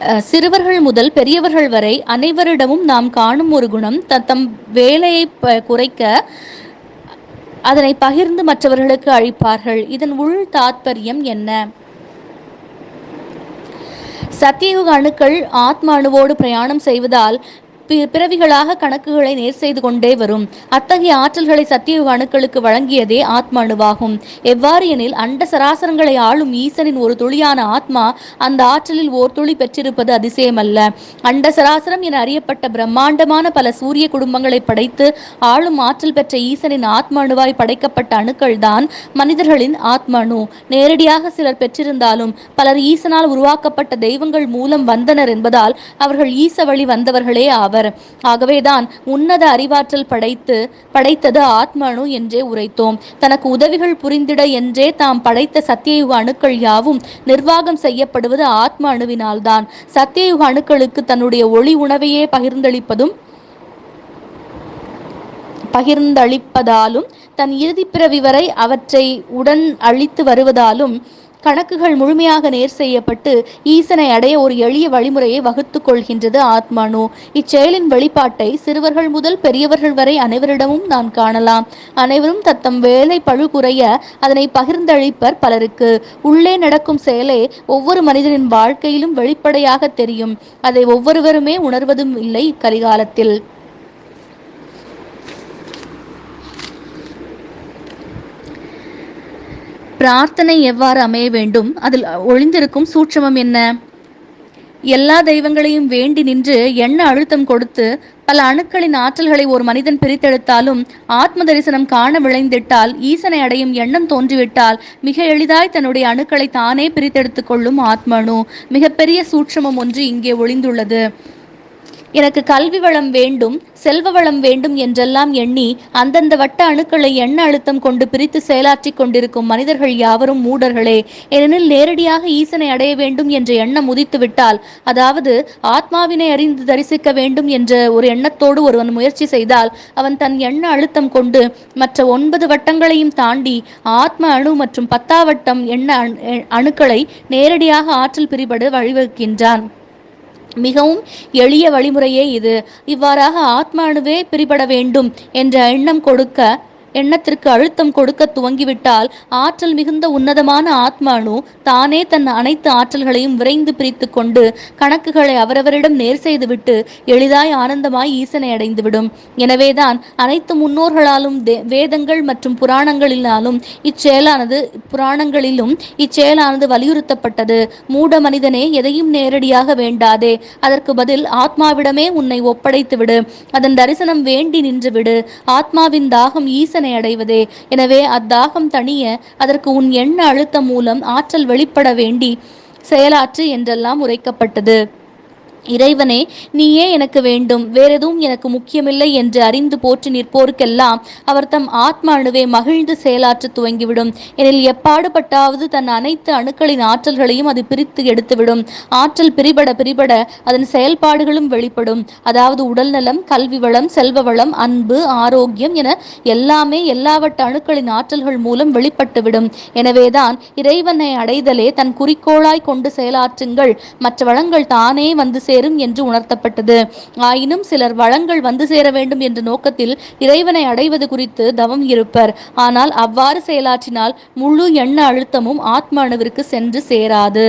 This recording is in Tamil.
சிறுவர்கள் முதல் பெரியவர்கள் வரை அனைவரிடமும் நாம் காணும் ஒரு குணம் தத்தம் வேலையை குறைக்க அதனை பகிர்ந்து மற்றவர்களுக்கு அழிப்பார்கள் இதன் உள் தாத்பரியம் என்ன? சத்தியுக அணுக்கள் ஆத்ம அணுவோடு பிரயாணம் செய்வதால் பிறவிகளாக கணக்குகளை நேர் செய்து கொண்டே வரும். அத்தகைய ஆற்றல்களை சத்தியுக அணுக்களுக்கு வழங்கியதே ஆத்ம அணுவாகும் எவ்வாறு எனில் அண்ட சராசரங்களை ஆளும் ஈசனின் ஒரு துளியான ஆத்மா அந்த ஆற்றலில் ஓர் துளி பெற்றிருப்பது அதிசயமல்ல. அண்ட சராசரம் என அறியப்பட்ட பிரம்மாண்டமான பல சூரிய குடும்பங்களை படைத்து ஆளும் ஆற்றல் பெற்ற ஈசனின் ஆத்ம அணுவாய் படைக்கப்பட்ட அணுக்கள் தான் மனிதர்களின் ஆத்ம அணு நேரடியாக சிலர் பெற்றிருந்தாலும் பலர் ஈசனால் உருவாக்கப்பட்ட தெய்வங்கள் மூலம் வந்தனர் என்பதால் அவர்கள் ஈச வழி வந்தவர்களே ஆவர். அவர். ஆகவேதான் உன்னத அறிவாற்றல் படைத்து படைத்தது ஆத்ம என்றே உரைத்தோம். தனக்கு உதவிகள் புரிந்திட என்றே தாம் படைத்த சத்தியயுக அணுக்கள் யாவும் நிர்வாகம் செய்யப்படுவது ஆத்ம அணுவினால்தான் சத்தியயுக அணுக்களுக்கு தன்னுடைய ஒளி உணவையே பகிர்ந்தளிப்பதும் பகிர்ந்தளிப்பதாலும் தன் இறுதி பிறவி வரை அவற்றை உடன் அழித்து வருவதாலும் கணக்குகள் முழுமையாக நேர் செய்யப்பட்டு ஈசனை அடைய ஒரு எளிய வழிமுறையை வகுத்துக் கொள்கின்றது ஆத்மானு. இச்செயலின் வெளிப்பாட்டை சிறுவர்கள் முதல் பெரியவர்கள் வரை அனைவரிடமும் நான் காணலாம். அனைவரும் தத்தம் வேலை பழு குறைய அதனை பகிர்ந்தளிப்பர் பலருக்கு. உள்ளே நடக்கும் செயலே ஒவ்வொரு மனிதனின் வாழ்க்கையிலும் வெளிப்படையாக தெரியும். அதை ஒவ்வொருவருமே உணர்வதும் இல்லை இக்கலிகாலத்தில். பிரார்த்தனை எவ்வாறு அமைய வேண்டும்? அதில் ஒளிந்திருக்கும் சூட்சமம் என்ன? எல்லா தெய்வங்களையும் வேண்டி நின்று எண்ண அழுத்தம் கொடுத்து பல அணுக்களின் ஆற்றல்களை ஒரு மனிதன் பிரித்தெடுத்தாலும் ஆத்ம தரிசனம் காண விளைந்திட்டால் ஈசனை அடையும் எண்ணம் தோன்றிவிட்டால் மிக எளிதாய் தன்னுடைய அணுக்களை தானே பிரித்தெடுத்துக் கொள்ளும் ஆத்மனு. மிகப்பெரிய சூட்சமம் ஒன்று இங்கே ஒளிந்துள்ளது. எனக்கு கல்வி வளம் வேண்டும் செல்வ வளம் வேண்டும் என்றெல்லாம் எண்ணி அந்தந்த வட்ட அணுக்களை எண்ண அழுத்தம் கொண்டு பிரித்து செயலாற்றிக் கொண்டிருக்கும் மனிதர்கள் யாவரும் மூடர்களே. ஏனெனில் நேரடியாக ஈசனை அடைய வேண்டும் என்ற எண்ணம் உதித்துவிட்டால் அதாவது ஆத்மாவினை அறிந்து தரிசிக்க வேண்டும் என்ற ஒரு எண்ணத்தோடு ஒருவன் முயற்சி செய்தால் அவன் தன் எண்ண அழுத்தம் கொண்டு மற்ற ஒன்பது வட்டங்களையும் தாண்டி ஆத்ம அணு மற்றும் பத்தாவட்டம் எண்ண அணுக்களை நேரடியாக ஆற்றல் பிரிபடு வழிவகுக்கின்றான். மிகவும் எளிய வழிமுறையே இது. இவ்வாறாக ஆத்மானுவே பிரிபட வேண்டும் என்ற எண்ணம் கொடுக்க எண்ணத்திற்கு அழுத்தம் கொடுக்க துவங்கிவிட்டால் ஆற்றல் மிகுந்த உன்னதமான ஆத்மானு தானே தன் அனைத்து ஆற்றல்களையும் விரைந்து பிரித்து கொண்டு கணக்குகளை அவரவரிடம் நேர் செய்துவிட்டு எளிதாய் ஆனந்தமாய் ஈசனை அடைந்துவிடும். எனவேதான் அனைத்து முன்னோர்களாலும் வேதங்கள் மற்றும் புராணங்களினாலும் இச்செயலானது புராணங்களிலும் இச்செயலானது வலியுறுத்தப்பட்டது. மூட மனிதனே எதையும் நேரடியாக வேண்டாதே. அதற்கு பதில் ஆத்மாவிடமே உன்னை ஒப்படைத்துவிடு. அதன் தரிசனம் வேண்டி நின்றுவிடு. ஆத்மாவின் தாகம் ஈச ஈசனை அடைவதே. எனவே அத்தாகம் தணிய அதற்கு உன் எண்ண அழுத்தம் மூலம் ஆற்றல் வெளிப்பட வேண்டி செயலாற்று என்றெல்லாம் உரைக்கப்பட்டது. இறைவனே நீயே எனக்கு வேண்டும். வேறெதுவும் எனக்கு முக்கியமில்லை என்று அறிந்து போற்றி நிற்போருக்கெல்லாம் அவர் தம் ஆத்ம அணுவே மகிழ்ந்து செயலாற்ற துவங்கிவிடும். எனில் எப்பாடுபட்டாவது தன் அனைத்து அணுக்களின் ஆற்றல்களையும் அது பிரித்து எடுத்துவிடும். ஆற்றல் பிரிபட பிரிபட அதன் செயல்பாடுகளும் வெளிப்படும். அதாவது உடல் நலம் கல்வி வளம் செல்வ வளம் அன்பு ஆரோக்கியம் என எல்லாமே எல்லாவற்ற அணுக்களின் ஆற்றல்கள் மூலம் வெளிப்பட்டுவிடும். எனவேதான் இறைவனை அடைதலே தன் குறிக்கோளாய் கொண்டு செயலாற்றுங்கள். மற்ற வளங்கள் தானே வந்து சேர் சேரும் என்று உணர்த்தப்பட்டது. ஆயினும் சிலர் வளங்கள் வந்து சேர வேண்டும் என்ற நோக்கத்தில் இறைவனை அடைவது குறித்து தவம் இருப்பர். ஆனால் அவ்வாறு செயலாற்றினால் முழு எண்ண அழுத்தமும் ஆத்ம அணுவிற்கு சென்று சேராது.